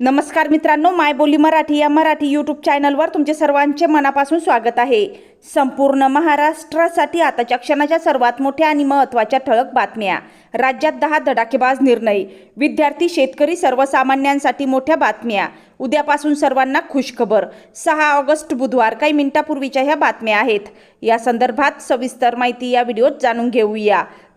नमस्कार मित्रांनो माय बोली मराठी या मराठी यूट्यूब चॅनलवर तुमचे सर्वांचे मनापासून स्वागत आहे. संपूर्ण महाराष्ट्रासाठी आताच्या क्षणाच्या सर्वात मोठ्या आणि महत्त्वाच्या ठळक बातम्या. राज्यात दहा धडाकेबाज निर्णय. विद्यार्थी शेतकरी सर्वसामान्यांसाठी मोठ्या बातम्या. उद्यापासून सर्वांना खुशखबर. सहा ऑगस्ट बुधवार काही मिनिटापूर्वीच्या ह्या बातम्या आहेत. या संदर्भात सविस्तर माहिती या व्हिडिओत जाणून घेऊया.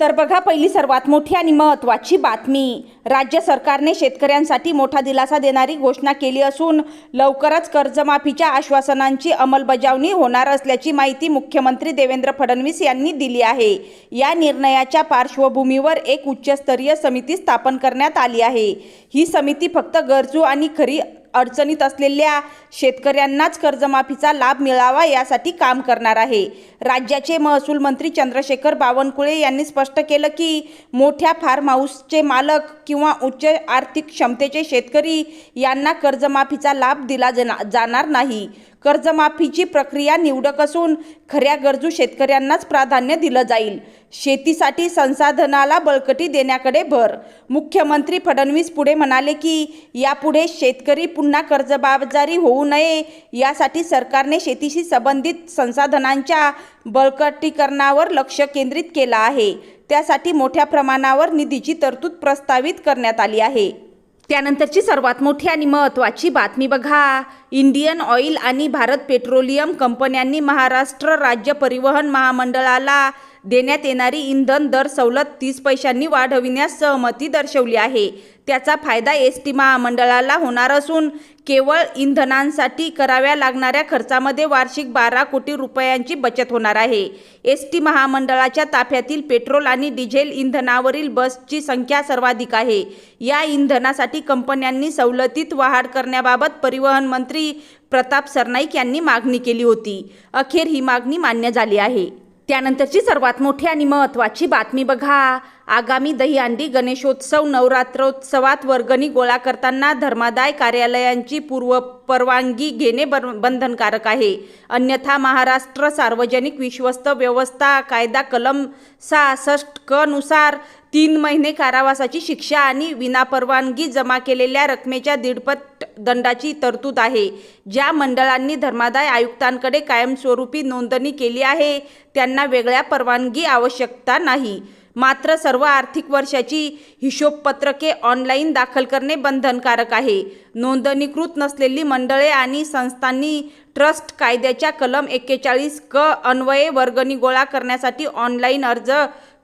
तर बघा पहिली सर्वात मोठी आणि महत्त्वाची बातमी. राज्य सरकारने शेतकऱ्यांसाठी मोठा दिलासा देणारी घोषणा केली असून लवकरच कर्जमाफीच्या आश्वासनांची अंमलबजावणी होणार असल्याची माहिती मुख्यमंत्री देवेंद्र फडणवीस यांनी दिली आहे. या निर्णयाच्या पार्श्वभूमीवर एक उच्चस्तरीय समिती स्थापन करण्यात आली आहे. ही समिती फक्त गरजू आणि खरी अडचणीत असलेल्या शेतकऱ्यांनाच कर्जमाफीचा लाभ मिळावा यासाठी काम करणार आहे. राज्याचे महसूल मंत्री चंद्रशेखर बावनकुळे यांनी स्पष्ट केलं की मोठ्या फार्म हाऊसचे मालक किंवा उच्च आर्थिक क्षमतेचे शेतकरी यांना कर्जमाफीचा लाभ दिला जाणार नाही. कर्जमाफीची प्रक्रिया निवडक असून खऱ्या गरजू शेतकऱ्यांनाच प्राधान्य दिलं जाईल. शेतीसाठी संसाधनाला बळकटी देण्याकडे भर. मुख्यमंत्री फडणवीस पुढे म्हणाले की यापुढे शेतकरी पुन्हा कर्जबाजारी होऊ नये यासाठी सरकारने शेतीशी संबंधित संसाधनांच्या बळकटीकरणावर लक्ष केंद्रित केलं आहे. त्यासाठी मोठ्या प्रमाणावर निधीची तरतूद प्रस्तावित करण्यात आली आहे. त्यानंतरची सर्वात मोठी आणि महत्त्वाची बातमी बघा. इंडियन ऑइल आणि भारत पेट्रोलियम कंपन्यांनी महाराष्ट्र राज्य परिवहन महामंडळाला देण्यात येणारी इंधन दर सवलत तीस पैशांनी वाढविण्यास सहमती दर्शवली आहे. त्याचा फायदा एस टी महामंडळाला होणार असून केवळ इंधनांसाठी कराव्या लागणाऱ्या खर्चामध्ये वार्षिक बारा कोटी रुपयांची बचत होणार आहे. एस टी महामंडळाच्या ताफ्यातील पेट्रोल आणि डिझेल इंधनावरील बसची संख्या सर्वाधिक आहे. या इंधनासाठी कंपन्यांनी सवलतीत वाढ करण्याबाबत परिवहन मंत्री प्रताप सरनाईक यांनी मागणी केली होती. अखेर ही मागणी मान्य झाली आहे. त्यानंतरची सर्वात मोठी आणि महत्त्वाची बातमी बघा. आगामी दहीहंडी गणेशोत्सव नवरात्रोत्सवात वर्गणी गोळा करताना धर्मादाय कार्यालयांची पूर्व परवानगी घेणे बंधनकारक आहे. अन्यथा महाराष्ट्र सार्वजनिक विश्वस्त व्यवस्था कायदा कलम सहासष्ट कनुसार तीन महिने कारावासाची शिक्षा आणि विनापरवानगी जमा केलेल्या रकमेच्या दीडपट दंडाची तरतूद आहे. ज्या मंडळांनी धर्मादाय आयुक्तांकडे कायमस्वरूपी नोंदणी केली आहे त्यांना वेगळ्या परवानगी आवश्यकता नाही. मात्र सर्व आर्थिक वर्षाची हिशोबपत्रके ऑनलाईन दाखल करणे बंधनकारक आहे. नोंदणीकृत नसलेली मंडळे आणि संस्थांनी ट्रस्ट कायद्याच्या कलम एक्केचाळीस क अन्वये वर्गणी गोळा करण्यासाठी ऑनलाईन अर्ज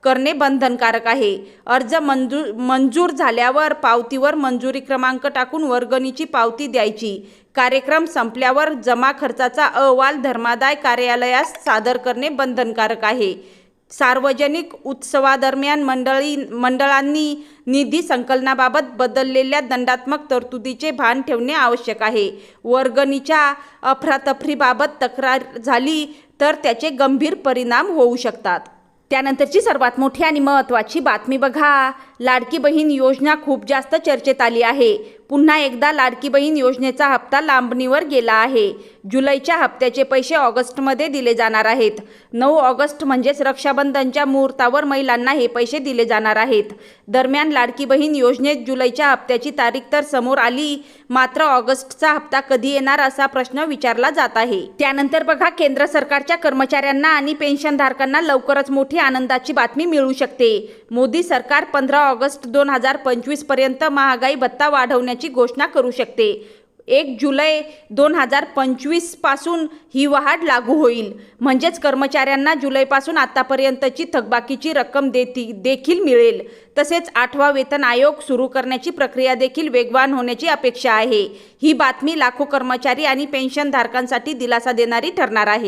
करणे बंधनकारक आहे. अर्ज मंजूर मंजूर झाल्यावर पावतीवर मंजुरी क्रमांक टाकून वर्गणीची पावती द्यायची. कार्यक्रम संपल्यावर जमा खर्चाचा अहवाल धर्मादाय कार्यालयास सादर करणे बंधनकारक आहे. सार्वजनिक उत्सवादरम्यान मंडळी मंडळांनी निधी संकलनाबाबत बदललेल्या दंडात्मक तरतुदीचे भान ठेवणे आवश्यक आहे. वर्गणीच्या अफरातफरीबाबत तक्रार झाली तर त्याचे गंभीर परिणाम होऊ शकतात. त्यानंतरची सर्वात मोठी आणि महत्त्वाची बातमी बघा. लाडकी बहीण योजना खूप जास्त चर्चेत आली आहे. पुन्हा एकदा लाडकी बहीण योजनेचा हप्ता लांबणीवर गेला आहे. जुलैच्या हप्त्याचे पैसे ऑगस्टमध्ये दिले जाणार आहेत. नऊ ऑगस्ट म्हणजेच रक्षाबंधनच्या मुहूर्तावर महिलांना हे पैसे दिले जाणार आहेत. दरम्यान लाडकी बहीण योजनेत जुलैच्या हप्त्याची तारीख तर समोर आली मात्र ऑगस्टचा हप्ता कधी येणार असा प्रश्न विचारला जात आहे. त्यानंतर बघा केंद्र सरकारच्या कर्मचाऱ्यांना आणि पेन्शनधारकांना लवकरच मोठी आनंदाची बातमी मिळू शकते. मोदी सरकार पंधरा ऑगस्ट दोन हजार पंचवीसपर्यंत महागाई भत्ता वाढवण्याची घोषणा करू शकते. एक जुलै दोन हजार पंचवीसपासून ही वाढ लागू होईल. म्हणजेच कर्मचाऱ्यांना जुलैपासून आतापर्यंतची थकबाकीची रक्कम देती देखील मिळेल. तसेच आठवा वेतन आयोग सुरू करण्याची प्रक्रिया देखील वेगवान होण्याची अपेक्षा आहे. ही बातमी लाखो कर्मचारी आणि पेन्शनधारकांसाठी दिलासा देणारी ठरणार आहे.